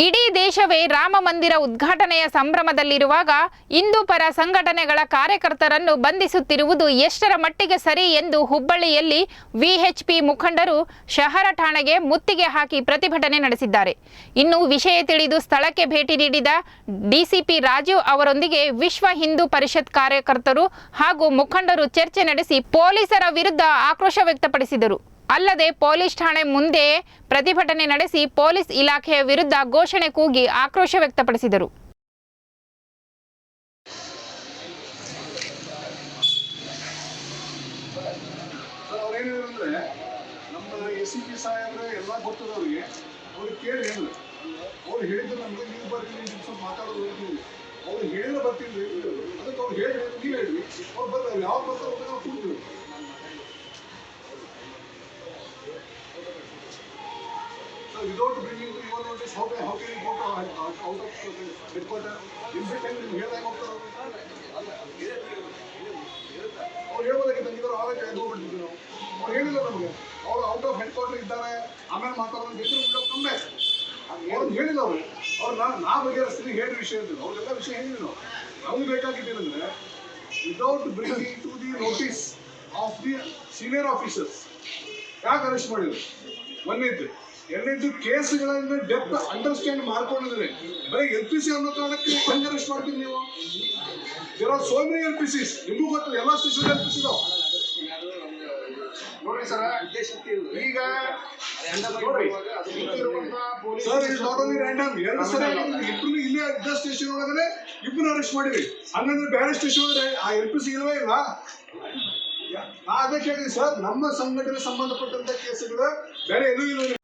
ಇಡೀ ದೇಶವೇ ರಾಮ ಮಂದಿರ ಉದ್ಘಾಟನೆಯ ಸಂಭ್ರಮದಲ್ಲಿರುವಾಗ ಹಿಂದೂ ಪರ ಸಂಘಟನೆಗಳ ಕಾರ್ಯಕರ್ತರನ್ನು ಬಂಧಿಸುತ್ತಿರುವುದು ಎಷ್ಟರ ಮಟ್ಟಿಗೆ ಸರಿ ಎಂದು ಹುಬ್ಬಳ್ಳಿಯಲ್ಲಿ ವಿಎಚ್ಪಿ ಮುಖಂಡರು ಶಹರ ಠಾಣೆಗೆ ಮುತ್ತಿಗೆ ಹಾಕಿ ಪ್ರತಿಭಟನೆ ನಡೆಸಿದ್ದಾರೆ. ಇನ್ನು ವಿಷಯ ತಿಳಿದು ಸ್ಥಳಕ್ಕೆ ಭೇಟಿ ನೀಡಿದ ಡಿಸಿಪಿ ರಾಜೀವ್ ಅವರೊಂದಿಗೆ ವಿಶ್ವ ಹಿಂದೂ ಪರಿಷತ್ ಕಾರ್ಯಕರ್ತರು ಹಾಗೂ ಮುಖಂಡರು ಚರ್ಚೆ ನಡೆಸಿ ಪೊಲೀಸರ ವಿರುದ್ಧ ಆಕ್ರೋಶ ವ್ಯಕ್ತಪಡಿಸಿದರು. ಅಲ್ಲದೆ ಪೊಲೀಸ್ ಠಾಣೆ ಮುಂದೆ ಪ್ರತಿಭಟನೆ ನಡೆಸಿ ಪೊಲೀಸ್ ಇಲಾಖೆಯ ವಿರುದ್ಧ ಘೋಷಣೆ ಕೂಗಿ ಆಕ್ರೋಶ ವ್ಯಕ್ತಪಡಿಸಿದರು. ಸಿ ಪಿ ಸಾಹೇಬ್ರೆ ಎಲ್ಲ ಗೊತ್ತದ ಅವ್ರಿಗೆ ಕೇಳಿ ಏನು ಅವ್ರು ಹೇಳಿದ್ರು ನಮ್ಗೆ, ನೀವು ಬರ್ತೀನಿ ಸ್ವಲ್ಪ ಮಾತಾಡೋದು ಹೇಳ್ತೀವಿ ಅವ್ರು ಹೇಳಿದ್ರೆ ಬರ್ತೀನಿ. ಅದಕ್ಕೆ ಅವ್ರು ಹೇಳಿ ನೀವು ಹೇಳಿ ಅವ್ರು ಬರ್ತಾರೆ ಯಾವ ಬರ್ತಾರೆ ನಾವು without bringing to your notice, how how can you go to out of headquarter? In fact, ನಿಮ್ಗೆ ಹೇಳ್ದಾಗ ಹೋಗ್ತಾರೆ ಅವ್ರು ಹೇಳ್ಬೋದಾಗಿ ತಂಗಿದ್ರು ಆವಾಗ ಹೋಗ್ಬಿಡ್ತಿದ್ವಿ ನಾವು. ಅವ್ರು ಹೇಳಿಲ್ಲ ನಮಗೆ ಅವ್ರು ಔಟ್ ಆಫ್ ಹೆಡ್ ಕ್ವಾರ್ಟರ್ ಇದ್ದಾರೆ ಆಮೇಲೆ ಮಾತಾಡೋದು ಬಿಟ್ಟರೆ ಉಳ್ಳೋ ಕಮ್ಮೆ ಅವ್ರನ್ನ ಹೇಳಿಲ್ಲ ಅವರು. ಅವ್ರು ನಾ ನಾ ಬಗೆಹರಿಸ್ತೀನಿ ಹೇಳಿ ವಿಷಯ ಅಂತಿದ್ರು ಅವ್ರಿಗೆಲ್ಲ ವಿಷಯ ಹೇಳಿದ್ವಿ ನಾವು. ನಮ್ಗೆ ಬೇಕಾಗಿದ್ದೇನೆಂದ್ರೆ without bringing to the notice of the senior officers ಯಾಕೆ ಅರೆಸ್ಟ್ ಮಾಡಿದ್ರು? ಒಂದೇದ್ದು ಎರಡನೇದು ಕೇಸ್ಗಳನ್ನ ಡೆಪ್ತ್ ಅಂಡರ್ಸ್ಟ್ಯಾಂಡ್ ಮಾಡ್ಕೊಂಡಿದ್ರೆ ಬರೀ ಎಲ್ ಪಿ ಸಿ ಅನ್ನೋ ಕಾರಣಕ್ಕೆ ಹೆಂಗೆ ಅರೆಸ್ಟ್ ಮಾಡ್ತೀರಿ ನೀವು? ಇರೋ so many L P Cs ನಿಮಗೂ ಗೊತ್ತು ಎಲ್ಲ ಸ್ಟೇಷನ್ ಎಲ್ ಪಿ ಸಿ ನೋಡ್ರಿ ಸರ್ ಈಗ ನೋಡ್ರಿ sir is not only random ಎರಡು ಸರಿ ಇಬ್ರು ಇಲ್ಲೇ ಇದ್ದ ಸ್ಟೇಷನ್ ಒಳಗಡೆ ಇಬ್ಬರು ಅರೆಸ್ಟ್ ಮಾಡಿರಿ. ಹಂಗಂದ್ರೆ ಬೇರೆ ಸ್ಟೇಷನ್ ಒಳಗಡೆ ಆ ಎಲ್ ಪಿ ಸಿ ಇಲ್ವೇ ಇಲ್ಲ ನಾ ಅದೇ ಕೇಳಿದ್ವಿ ಸರ್ ನಮ್ಮ ಸಂಘಟನೆ ಸಂಬಂಧಪಟ್ಟಂತ ಕೇಸುಗಳು ಬೇರೆ ಎಲ್ಲೂ ಇಲ್ಲ.